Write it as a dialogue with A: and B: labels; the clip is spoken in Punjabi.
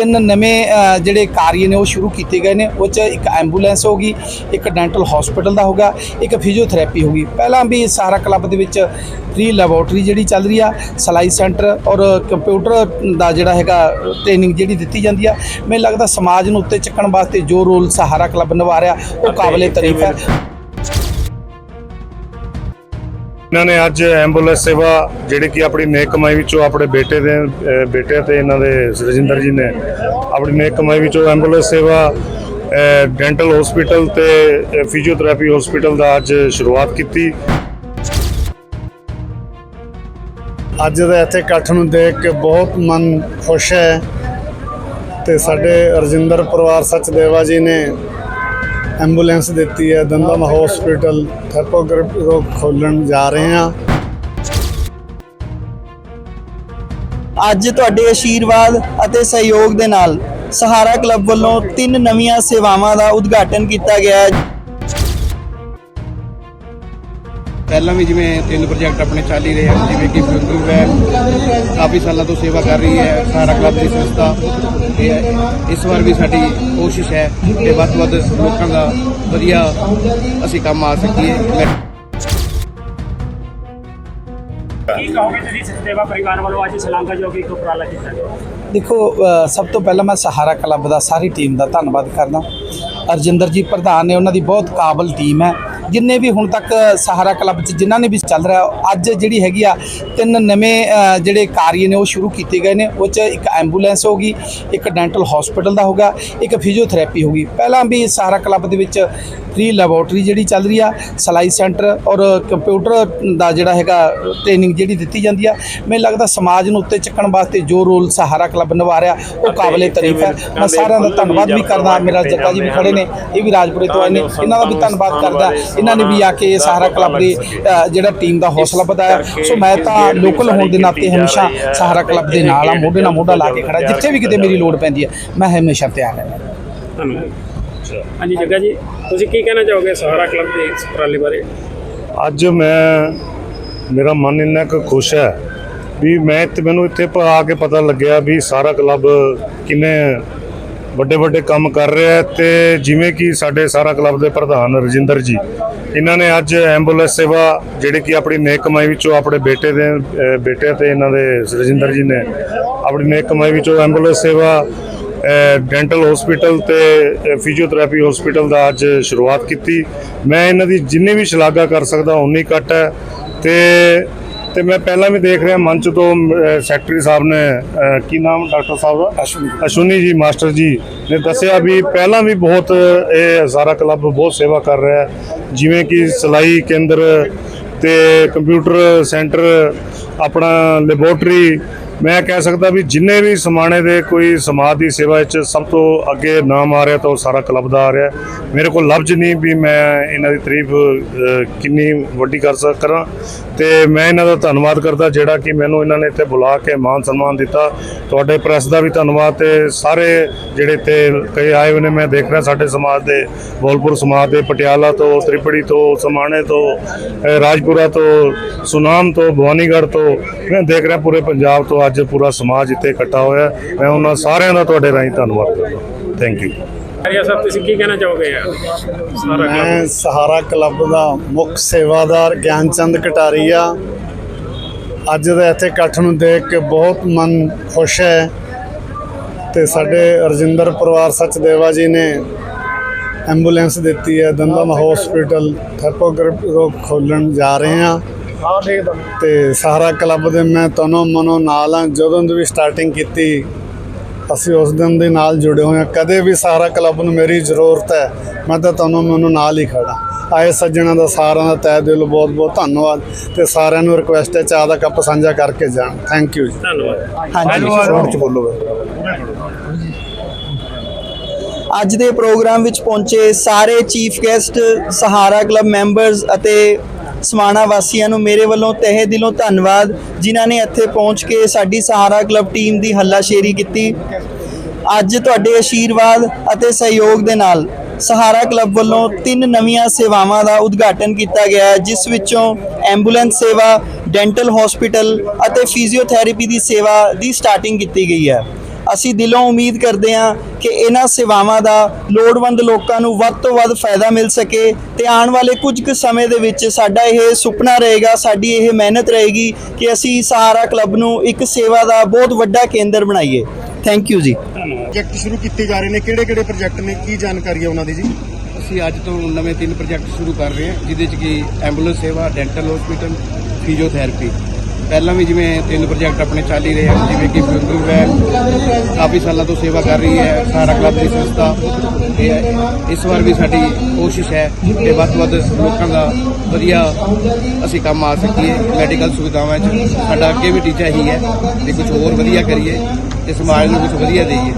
A: ਤਿੰਨ ਨਵੇਂ ਜਿਹੜੇ ਕਾਰਜ ਨੇ ਉਹ ਸ਼ੁਰੂ ਕੀਤੇ ਗਏ ਨੇ। ਉਹ 'ਚ ਇੱਕ ਐਂਬੂਲੈਂਸ ਹੋਗੀ ਇੱਕ ਡੈਂਟਲ ਹਸਪੀਟਲ ਦਾ ਹੋਗਾ ਇੱਕ ਫਿਜ਼ੀਓਥੈਰੇਪੀ ਹੋਗੀ ਪਹਿਲਾਂ ਵੀ ਸਾਰਾ ਕਲੱਬ ਦੇ ਵਿੱਚ ਫ੍ਰੀ ਲੈਬੋਰਟਰੀ ਜਿਹੜੀ ਚੱਲ ਰਹੀ ਆ ਸਲਾਈ ਸੈਂਟਰ ਔਰ ਕੰਪਿਊਟਰ ਦਾ ਜਿਹੜਾ ਹੈਗਾ ਟ੍ਰੇਨਿੰਗ ਜਿਹੜੀ ਦਿੱਤੀ ਜਾਂਦੀ ਆ। ਮੈਨੂੰ ਲੱਗਦਾ ਸਮਾਜ ਨੂੰ ਉੱਤੇ ਚੱਕਣ ਵਾਸਤੇ ਜੋ ਰੋਲ ਸਹਾਰਾ ਕਲੱਬ ਨਿਭਾ ਰਿਹਾ ਉਹ ਕਾਬਲੇ ਤਾਰੀਫ ਹੈ।
B: ਇਹਨਾਂ ਨੇ ਅੱਜ ਐਂਬੂਲੈਂਸ ਸੇਵਾ ਜਿਹੜੀ ਕਿ ਆਪਣੀ ਨੇਕ ਕਮਾਈ ਵਿੱਚੋਂ ਆਪਣੇ ਬੇਟੇ ਦੇ ਬੇਟੇ ਤੇ ਇਹਨਾਂ ਦੇ ਰਜਿੰਦਰ ਜੀ ਨੇ ਆਪਣੀ ਨੇਕ ਕਮਾਈ ਵਿੱਚੋਂ ਐਂਬੂਲੈਂਸ ਸੇਵਾ ਡੈਂਟਲ ਹਸਪੀਟਲ ਤੇ ਫਿਜ਼ੀਓਥੈਰੇਪੀ ਹਸਪੀਟਲ ਦਾ ਅੱਜ ਸ਼ੁਰੂਆਤ ਕੀਤੀ।
C: ਅੱਜ ਦਾ ਇੱਥੇ ਇਕੱਠ ਨੂੰ ਦੇਖ ਕੇ ਬਹੁਤ ਮਨ ਖੁਸ਼ ਹੈ ਤੇ ਸਾਡੇ ਰਜਿੰਦਰ ਪਰਿਵਾਰ ਸੱਚਦੇਵਾ ਜੀ ਨੇ ਐਂਬੂਲੈਂਸ ਦਿੱਤੀ ਹੈ, ਦੰਦਮ ਹਸਪੀਟਲ ਥੈਰਪੋਗ੍ਰਾਫੀ ਖੋਲਣ ਜਾ ਰਹੇ ਹਾਂ।
D: ਅੱਜ ਤੁਹਾਡੇ ਆਸ਼ੀਰਵਾਦ ਅਤੇ ਸਹਿਯੋਗ ਦੇ ਨਾਲ ਸਹਾਰਾ ਕਲੱਬ ਵੱਲੋਂ ਤਿੰਨ ਨਵੀਆਂ ਸੇਵਾਵਾਂ ਦਾ ਉਦਘਾਟਨ ਕੀਤਾ ਗਿਆ ਹੈ।
E: ਪਹਿਲਾਂ ਵੀ ਜਿਵੇਂ ਤਿੰਨ ਪ੍ਰੋਜੈਕਟ ਆਪਣੇ ਚੱਲ ਹੀ ਰਹੇ ਹਨ ਜਿਵੇਂ ਕਿ ਫਿੰਗੂ ਵੈਬ ਕਾਫੀ ਸਾਲਾਂ ਤੋਂ ਸੇਵਾ ਕਰ ਰਹੀ ਹੈ ਸਾਰਾ ਕਲੱਬ ਦੀ ਸੰਸਥਾ ਤੇ ਇਸ ਵਾਰ ਵੀ ਸਾਡੀ ਕੋਸ਼ਿਸ਼ ਹੈ ਕਿ ਵੱਧ ਤੋਂ ਵੱਧ ਲੋਕਾਂ ਦਾ ਵਧੀਆ ਅਸੀਂ ਕੰਮ ਆ ਸਕੀਏ।
F: ਕੀ ਕਹੋਗੇ ਤੁਸੀਂ ਸੇਵਾ ਪਰਿਵਾਰ ਵੱਲੋਂ ਅੱਜ ਸਲਾਂਗਾ ਜੋ ਕਿ ਇੱਕ ਉਪਰਾਲਾ ਕੀਤਾ
A: ਦੇਖੋ ਸਭ ਤੋਂ ਪਹਿਲਾਂ ਮੈਂ ਸਹਾਰਾ ਕਲੱਬ ਦਾ ਸਾਰੀ ਟੀਮ ਦਾ ਧੰਨਵਾਦ ਕਰਦਾ। ਅਰਜਿੰਦਰ ਜੀ ਪ੍ਰਧਾਨ ਨੇ ਉਹਨਾਂ ਦੀ ਬਹੁਤ ਕਾਬਲ ਟੀਮ ਹੈ। ਜਿੰਨੇ ਵੀ ਹੁਣ ਤੱਕ ਸਹਾਰਾ ਕਲੱਬ 'ਚ ਜਿਨ੍ਹਾਂ ਨੇ ਵੀ ਚੱਲ ਰਿਹਾ, ਅੱਜ ਜਿਹੜੀ ਹੈਗੀ ਆ, ਤਿੰਨ ਨਵੇਂ ਜਿਹੜੇ ਕਾਰਜ ਨੇ ਉਹ ਸ਼ੁਰੂ ਕੀਤੇ ਗਏ ਨੇ। ਉਹ 'ਚ ਇੱਕ ਐਂਬੂਲੈਂਸ ਹੋਗੀ ਇੱਕ ਡੈਂਟਲ ਹਸਪੀਟਲ ਦਾ ਹੋਗਾ ਇੱਕ ਫਿਜ਼ੀਓਥੈਰੇਪੀ ਹੋਗੀ ਪਹਿਲਾਂ ਵੀ ਸਹਾਰਾ ਕਲੱਬ ਦੇ ਵਿੱਚ ਫ੍ਰੀ ਲੈਬੋਰਟਰੀ ਜਿਹੜੀ ਚੱਲ ਰਹੀ ਆ ਸਲਾਈ ਸੈਂਟਰ ਔਰ ਕੰਪਿਊਟਰ ਦਾ ਜਿਹੜਾ ਹੈਗਾ ਟ੍ਰੇਨਿੰਗ ਜਿਹੜੀ ਦਿੱਤੀ ਜਾਂਦੀ ਆ ਮੈਨੂੰ ਲੱਗਦਾ ਸਮਾਜ ਨੂੰ ਉੱਤੇ ਚੱਕਣ ਵਾਸਤੇ ਜੋ ਰੋਲ ਸਹਾਰਾ ਕਲੱਬ ਨਿਭਾ ਰਿਹਾ ਉਹ ਕਾਬਲੇ ਤਾਰੀਫ ਹੈ। ਮੈਂ ਸਾਰਿਆਂ ਦਾ ਧੰਨਵਾਦ ਵੀ ਕਰਦਾ ਮੇਰਾ ਜੱਗਾ ਜੀ ਵੀ ਖੜੇ ਨੇ ਇਹ ਵੀ ਰਾਜਪੁਰੇ ਤੋਂ ਆਏ ਨੇ ਇਹਨਾਂ ਦਾ ਵੀ ਧੰਨਵਾਦ ਕਰਦਾ। ਇਹਨਾਂ ਨੇ ਵੀ ਆ ਕੇ ਸਹਾਰਾ ਕਲੱਬ ਦੀ ਜਿਹੜਾ ਟੀਮ ਦਾ ਹੌਸਲਾ ਵਧਾਇਆ। ਸੋ ਮੈਂ ਤਾਂ ਲੋਕਲ ਹੋਣ ਦੇ ਨਾਤੇ ਹਮੇਸ਼ਾ ਸਹਾਰਾ ਕਲੱਬ ਦੇ ਨਾਲ ਆ ਮੋਢੇ ਨਾਲ ਮੋਢਾ ਲਾ ਕੇ ਖੜਾ ਜਿੱਥੇ ਵੀ ਕਿਤੇ ਮੇਰੀ ਲੋੜ ਪੈਂਦੀ ਹੈ ਮੈਂ ਹਮੇਸ਼ਾ ਤਿਆਰ ਹਾਂ
F: ਹਾਂਜੀ ਜੱਗਾ ਜੀ, ਤੁਸੀਂ ਕੀ ਕਹਿਣਾ ਚਾਹੋਗੇ ਸਹਾਰਾ ਕਲੱਬ ਦੇ ਇਸ ਉਪਰਾਲੇ ਬਾਰੇ?
B: ਅੱਜ ਮੈਂ, ਮੇਰਾ ਮਨ ਇੰਨਾ ਕੁ ਖੁਸ਼ ਹੈ ਵੀ ਮੈਂ ਤੇ ਮੈਨੂੰ ਇੱਥੇ ਆ ਕੇ ਪਤਾ ਲੱਗਿਆ ਵੀ ਸਾਰਾ ਕਲੱਬ ਕਿੰਨੇ ਵੱਡੇ ਵੱਡੇ ਕੰਮ ਕਰ ਰਿਹਾ ਹੈ ਤੇ ਜਿਵੇਂ ਕਿ ਸਾਡੇ ਸਾਰਾ ਕਲੱਬ ਦੇ ਪ੍ਰਧਾਨ ਰਜਿੰਦਰ ਜੀ, ਇਹਨਾਂ ਨੇ ਅੱਜ ਐਂਬੂਲੈਂਸ ਸੇਵਾ ਜਿਹੜੀ ਕਿ ਆਪਣੀ ਨੇਕ ਕਮਾਈ ਵਿੱਚੋਂ ਆਪਣੇ ਬੇਟੇ ਦੇ ਬੇਟੇ ਤੇ ਇਹਨਾਂ ਦੇ ਰਜਿੰਦਰ ਜੀ ਨੇ, ਆਪਣੀ ਨੇਕ ਕਮਾਈ ਵਿੱਚੋਂ ਐਂਬੂਲੈਂਸ ਸੇਵਾ ਡੈਂਟਲ ਹਸਪੀਟਲ ਤੇ ਫਿਜ਼ੀਓਥੈਰੇਪੀ ਹਸਪੀਟਲ ਦਾ ਅੱਜ ਸ਼ੁਰੂਆਤ ਕੀਤੀ। ਮੈਂ ਇਹਨਾਂ ਦੀ ਜਿੰਨੀ ਵੀ ਸ਼ਲਾਘਾ ਕਰ ਸਕਦਾ ਉਨੀ ਘੱਟ ਹੈ। ਤੇ ਤੇ ਮੈਂ ਪਹਿਲਾਂ ਵੀ ਦੇਖ ਰਿਹਾ ਮੰਚ ਤੋਂ ਸੈਕਟਰੀ ਸਾਹਿਬ ਨੇ ਕੀ ਨਾਮ ਡਾਕਟਰ ਸਾਹਿਬ ਅਸ਼ਵਨੀ। ਜੀ ਮਾਸਟਰ ਜੀ ਨੇ ਦੱਸਿਆ ਵੀ ਪਹਿਲਾਂ ਵੀ ਬਹੁਤ ਇਹ ਸਾਰਾ ਕਲੱਬ ਬਹੁਤ ਸੇਵਾ ਕਰ ਰਿਹਾ ਜਿਵੇਂ ਕਿ ਸਲਾਈ ਕੇਂਦਰ ਤੇ ਕੰਪਿਊਟਰ ਸੈਂਟਰ ਆਪਣਾ ਲੈਬੋਰਟਰੀ ਮੈਂ ਕਹਿ ਸਕਦਾ ਵੀ ਜਿੰਨੇ ਵੀ ਸਮਾਣੇ ਦੇ ਕੋਈ ਸਮਾਜ ਦੀ ਸੇਵਾ ਵਿੱਚ ਸਭ ਤੋਂ ਅੱਗੇ ਨਾਮ ਆ ਰਿਹਾ ਤਾਂ ਉਹ ਸਾਰਾ ਕਲੱਬ ਦਾ ਆ ਰਿਹਾ। ਮੇਰੇ ਕੋਲ ਲਫ਼ਜ਼ ਨਹੀਂ ਵੀ ਮੈਂ ਇਹਨਾਂ ਦੀ ਤਾਰੀਫ ਕਿੰਨੀ ਵੱਡੀ ਕਰ ਸਕ, ਕਰਾਂ। ਤੇ ਮੈਂ ਇਹਨਾਂ ਦਾ ਧੰਨਵਾਦ ਕਰਦਾ ਜਿਹੜਾ ਕਿ ਮੈਨੂੰ ਇਹਨਾਂ ਨੇ ਇੱਥੇ ਬੁਲਾ ਕੇ ਮਾਨ ਸਨਮਾਨ ਦਿੱਤਾ। ਤੁਹਾਡੇ ਪ੍ਰੈਸ ਦਾ ਵੀ ਧੰਨਵਾਦ ਤੇ ਸਾਰੇ ਜਿਹੜੇ ਤੇ ਕਈ ਆਏ ਹੋਏ ਨੇ, ਮੈਂ ਦੇਖ ਰਿਹਾ ਸਾਡੇ ਸਮਾਜ ਦੇ, ਬੋਲਪੁਰ ਸਮਾਜ ਦੇ, ਪਟਿਆਲਾ ਤੋਂ, ਤ੍ਰਿਪੜੀ ਤੋਂ, ਸਮਾਣੇ ਤੋਂ ਰਾਜਪੁਰਾ ਤੋਂ, ਸੁਨਾਮ ਤੋਂ, ਭਵਾਨੀਗੜ੍ਹ ਤੋਂ, ਮੈਂ ਦੇਖ ਰਿਹਾ ਪੂਰੇ ਪੰਜਾਬ ਤੋਂ ਅੱਜ ਪੂਰਾ ਸਮਾਜ ਇੱਥੇ ਇਕੱਠਾ ਹੋਇਆ। ਮੈਂ ਉਹਨਾਂ ਸਾਰਿਆਂ ਦਾ ਤੁਹਾਡੇ ਰਾਹੀਂ ਧੰਨਵਾਦ ਕਰਦਾ ਥੈਂਕ ਯੂ
F: ਆਰਿਆ ਸਾਹਿਬ ਤੁਸੀਂ ਕੀ ਕਹਿਣਾ ਚਾਹੋਗੇ? ਯਾਰ ਸਹਾਰਾ
C: ਮੈਂ
F: ਕਲੱਬ
C: ਸਹਾਰਾ ਕਲੱਬ ਦਾ ਮੁੱਖ ਸੇਵਾਦਾਰ ਗਿਆਨਚੰਦ ਕਟਾਰੀਆ। ਅੱਜ ਦੇ ਇੱਥੇ ਇਕੱਠ ਨੂੰ ਦੇਖ ਕੇ ਬਹੁਤ ਮਨ ਖੁਸ਼ ਹੈ ਤੇ ਸਾਡੇ ਰਜਿੰਦਰ ਪਰਿਵਾਰ ਸਚਦੇਵਾ ਜੀ ਨੇ ਐਂਬੂਲੈਂਸ ਦਿੱਤੀ ਹੈ। ਦੰਦਮ ਹਸਪੀਟਲ ਥੈਰਪੋਗ੍ਰਾਫੀ ਖੋਲਣ ਜਾ ਰਹੇ ਹਾਂ। ਤੇ ਸਹਾਰਾ ਕਲੱਬ ਦੇ ਮੈਂ ਤਨੋਂ ਮਨੋਂ ਨਾਲ ਹਾਂ ਜਦੋਂ ਦੀ ਵੀ ਸਟਾਰਟਿੰਗ ਕੀਤੀ ਅਸੀਂ ਉਸ ਦਿਨ ਦੇ ਨਾਲ ਜੁੜੇ ਹੋਏ ਹਾਂ ਕਦੇ ਵੀ ਸਹਾਰਾ ਕਲੱਬ ਨੂੰ ਮੇਰੀ ਜ਼ਰੂਰਤ ਹੈ ਮੈਂ ਤਾਂ ਤੁਹਾਨੂੰ ਮੈਨੂੰ ਨਾਲ ਹੀ ਖੜਾ। ਆਏ ਸੱਜਣਾ ਦਾ ਸਾਰਿਆਂ ਦਾ ਤਹਿ ਦਿਲੋਂ ਬਹੁਤ ਬਹੁਤ ਧੰਨਵਾਦ। ਤੇ ਸਾਰਿਆਂ ਨੂੰ ਰਿਕੁਐਸਟ ਹੈ ਚਾਹ ਦਾ ਕੱਪ ਸਾਂਝਾ ਕਰਕੇ ਜਾਣ। ਥੈਂਕ ਯੂ ਜੀ।
F: ਧੰਨਵਾਦ।
D: ਹਾਂਜੀ
C: ਚ ਬੋਲੋ।
D: ਅੱਜ ਦੇ ਪ੍ਰੋਗਰਾਮ ਵਿੱਚ ਪਹੁੰਚੇ ਸਾਰੇ chief guest Sahara club members ਅਤੇ ਸਮਾਣਾ ਵਾਸੀਆਂ ਨੂੰ ਮੇਰੇ ਵੱਲੋਂ ਤਹਿ ਦਿਲੋਂ ਧੰਨਵਾਦ, ਜਿਨ੍ਹਾਂ ਨੇ ਇੱਥੇ ਪਹੁੰਚ ਕੇ ਸਾਡੀ ਸਹਾਰਾ ਕਲੱਬ ਟੀਮ ਦੀ ਹੱਲਾਸ਼ੇਰੀ ਕੀਤੀ। ਅੱਜ ਤੁਹਾਡੇ ਆਸ਼ੀਰਵਾਦ ਅਤੇ ਸਹਿਯੋਗ ਦੇ ਨਾਲ ਸਹਾਰਾ ਕਲੱਬ ਵੱਲੋਂ ਤਿੰਨ ਨਵੀਆਂ ਸੇਵਾਵਾਂ ਦਾ ਉਦਘਾਟਨ ਕੀਤਾ ਗਿਆ ਹੈ, ਜਿਸ ਵਿੱਚੋਂ ਐਂਬੂਲੈਂਸ ਸੇਵਾ, ਡੈਂਟਲ ਹਸਪੀਟਲ ਅਤੇ ਫਿਜ਼ੀਓਥੈਰੇਪੀ ਦੀ ਸੇਵਾ ਦੀ ਸਟਾਰਟਿੰਗ ਕੀਤੀ ਗਈ ਹੈ। ਅਸੀਂ ਦਿਲੋਂ ਉਮੀਦ ਕਰਦੇ ਹਾਂ ਕਿ ਇਹਨਾਂ ਸੇਵਾਵਾਂ ਦਾ ਲੋੜਵੰਦ ਲੋਕਾਂ ਨੂੰ ਵੱਧ ਤੋਂ ਵੱਧ ਫਾਇਦਾ ਮਿਲ ਸਕੇ ਤੇ ਆਉਣ ਵਾਲੇ ਕੁਝ ਕੁ ਸਮੇਂ ਦੇ ਵਿੱਚ ਸਾਡਾ ਇਹ ਸੁਪਨਾ ਰਹੇਗਾ ਸਾਡੀ ਇਹ ਮਿਹਨਤ ਰਹੇਗੀ ਕਿ ਅਸੀਂ ਸਹਾਰਾ ਕਲੱਬ ਨੂੰ ਇੱਕ ਸੇਵਾ ਦਾ ਬਹੁਤ ਵੱਡਾ ਕੇਂਦਰ ਬਣਾਈਏ। ਥੈਂਕ ਯੂ ਜੀ।
G: ਪ੍ਰੋਜੈਕਟ ਸ਼ੁਰੂ ਕੀਤੇ ਜਾ ਰਹੇ ਨੇ। ਕਿਹੜੇ ਕਿਹੜੇ ਪ੍ਰੋਜੈਕਟ ਨੇ? ਕੀ ਜਾਣਕਾਰੀ ਹੈ ਉਹਨਾਂ ਦੀ ਜੀ?
E: ਅਸੀਂ ਅੱਜ ਤੋਂ ਨਵੇਂ ਤਿੰਨ ਪ੍ਰੋਜੈਕਟ ਸ਼ੁਰੂ ਕਰ ਰਹੇ ਹਾਂ ਜਿਹਦੇ 'ਚ ਕਿ ਐਂਬੂਲੈਂਸ ਸੇਵਾ ਡੈਂਟਲ ਹਸਪੀਟਲ ਫਿਜ਼ੀਓਥੈਰੇਪੀ ਪਹਿਲਾਂ ਵੀ ਜਿਵੇਂ ਤਿੰਨ ਪ੍ਰੋਜੈਕਟ ਆਪਣੇ ਚੱਲ ਹੀ ਰਹੇ ਹਨ ਜਿਵੇਂ ਕਿ ਫਿੰਗਰ ਵੈਲ ਕਾਫੀ ਸਾਲਾਂ ਤੋਂ ਸੇਵਾ ਕਰ ਰਹੀ ਹੈ, ਸਾਰਾ ਕਲੱਬ ਦੀ ਸੰਸਥਾ ਤੇ ਇਸ ਵਾਰ ਵੀ ਸਾਡੀ ਕੋਸ਼ਿਸ਼ ਹੈ ਕਿ ਵੱਧ ਵੱਧ ਲੋਕਾਂ ਦਾ ਵਧੀਆ ਅਸੀਂ ਕੰਮ ਆ ਸਕੀਏ ਮੈਡੀਕਲ ਸੁਵਿਧਾਵਾਂ 'ਚ। ਸਾਡਾ ਅੱਗੇ ਵੀ ਟੀਚਾ ਹੀ ਹੈ ਕਿ ਕੁਝ ਹੋਰ ਵਧੀਆ ਕਰੀਏ ਤੇ ਸਮਾਜ ਨੂੰ ਕੁਝ ਵਧੀਆ ਦੇਈਏ।